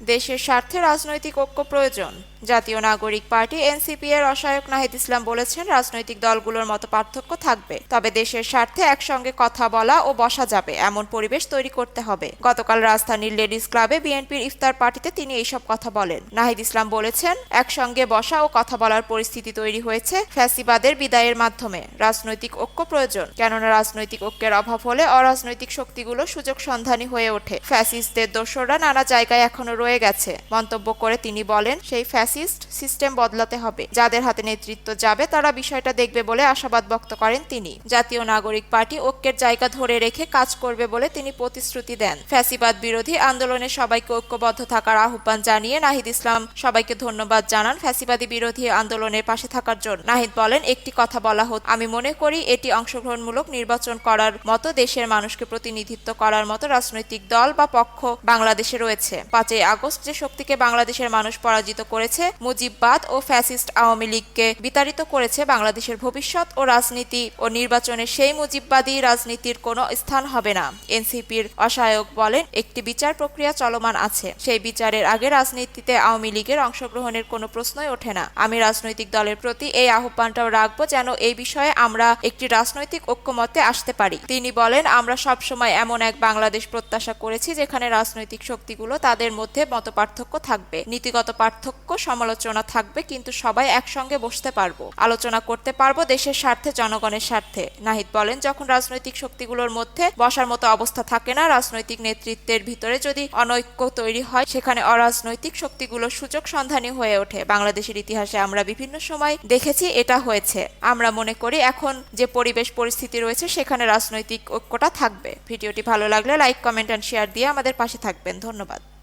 দেশের স্বার্থে রাজনৈতিক ঐক্য প্রয়োজন। জাতীয় নাগরিক পার্টি এনসিপি এর অসায়ক নাহিদ ইসলাম বলেছেন, রাজনৈতিক দলগুলোর মতো পার্থক্য থাকবে। তবে দেশের স্বার্থে একসঙ্গে কথা বলা ও বসা যাবে, এমন পরিবেশ তৈরি করতে হবে। গতকাল রাজধানীর লেডিস ক্লাবে বিএনপির ইফতার পার্টিতে তিনি এইসব কথা বলেন। নাহিদ ইসলাম বলেছেন, একসঙ্গে বসা ও কথা বলার পরিস্থিতি তৈরি হয়েছে ফ্যাসিবাদের বিদায়ের মাধ্যমে। রাজনৈতিক ঐক্য প্রয়োজন, কেননা রাজনৈতিক ঐক্যের অভাব হলে অরাজনৈতিক শক্তিগুলো সুযোগ সন্ধানী হয়ে ওঠে। ফ্যাসিস্টদের দোসররা নানা জায়গায় এখনও রয়ে গেছে। মন্তব্য করে তিনি বলেন, সেই ফ্যাসিস্ট সিস্টেম বদলাতে হবে। যাদের হাতে নেতৃত্ব যাবে, তারা বিষয়টা দেখবে বলে আশাবাদ ব্যক্ত করেন তিনি। জাতীয় নাগরিক পার্টি ঐক্যের জায়গা ধরে রেখে কাজ করবে বলে তিনি প্রতিশ্রুতি দেন। ফ্যাসিবাদ বিরোধী আন্দোলনে সবাইকে ঐক্যবদ্ধ থাকার আহ্বান জানিয়ে নাহিদ ইসলাম সবাইকে ধন্যবাদ জানান ফ্যাসিবাদী বিরোধী আন্দোলনের পাশে থাকার জন্য। নাহিদ বলেন, একটি কথা বলা হোক, আমি মনে করি এটি অংশগ্রহণমূলক নির্বাচন করার মতো দেশের মানুষকে প্রতিনিধিত্ব করার মতো রাজনৈতিক দল বা পক্ষ বাংলাদেশে রয়েছে। পাঁচই আগস্ট যে শক্তিকে বাংলাদেশের মানুষ পরাজিত করেছে, মুজিববাদ ও ফ্যাসিস্ট আওয়ামী লীগকে বিতাড়িত করেছে বাংলাদেশের ভবিষ্যৎ ও রাজনীতি ও নির্বাচনে সেই মুজিববাদী রাজনীতির কোনো স্থান হবে না, এনসিপির অসহায়ক বলেন। একটি বিচার প্রক্রিয়া চলমান আছে, সেই বিচারের আগে রাজনীতিতে আওয়ামী লীগের অংশগ্রহণের কোনো প্রশ্নই ওঠে না। আমি রাজনৈতিক দলের প্রতি এই আহ্বানটাও রাখব যেন এই বিষয়ে আমরা একটি রাজনৈতিক ঐক্যমতে আসতে পারি। তিনি বলেন, আমরা সবসময় এমন এক বাংলাদেশ প্রত্যাশা করেছি যেখানে রাজনৈতিক শক্তিগুলো তাদের মধ্যে মতপার্থক্য থাকবে। নীতিগত পার্থক্য, সমালোচনা থাকবে, কিন্তু সবাই একসঙ্গে বসতে পারব। আলোচনা করতে পারব দেশের স্বার্থে, জনগণের স্বার্থে। নাহিদ বলেন, যখন রাজনৈতিক শক্তিগুলোর মধ্যে বসার মতো অবস্থা থাকে না, রাজনৈতিক নেতৃত্বের ভিতরে যদি অনৈক্য তৈরি হয়, সেখানে অরাজনৈতিক শক্তিগুলো সুযোগ সন্ধানী হয়ে ওঠে। বাংলাদেশের ইতিহাসে আমরা বিভিন্ন সময় দেখেছি, এটা হয়েছে। আমরা মনে করি, এখন যে পরিবেশ পরিস্থিতি রয়েছে, সেখানে রাজনৈতিক ঐক্যটা থাকবে। ভিডিওটি ভালো লাগলে লাইক, কমেন্ট, অ্যান্ড শেয়ার দিয়ে আমাদের পাশে থাকবেন। ধন্যবাদ।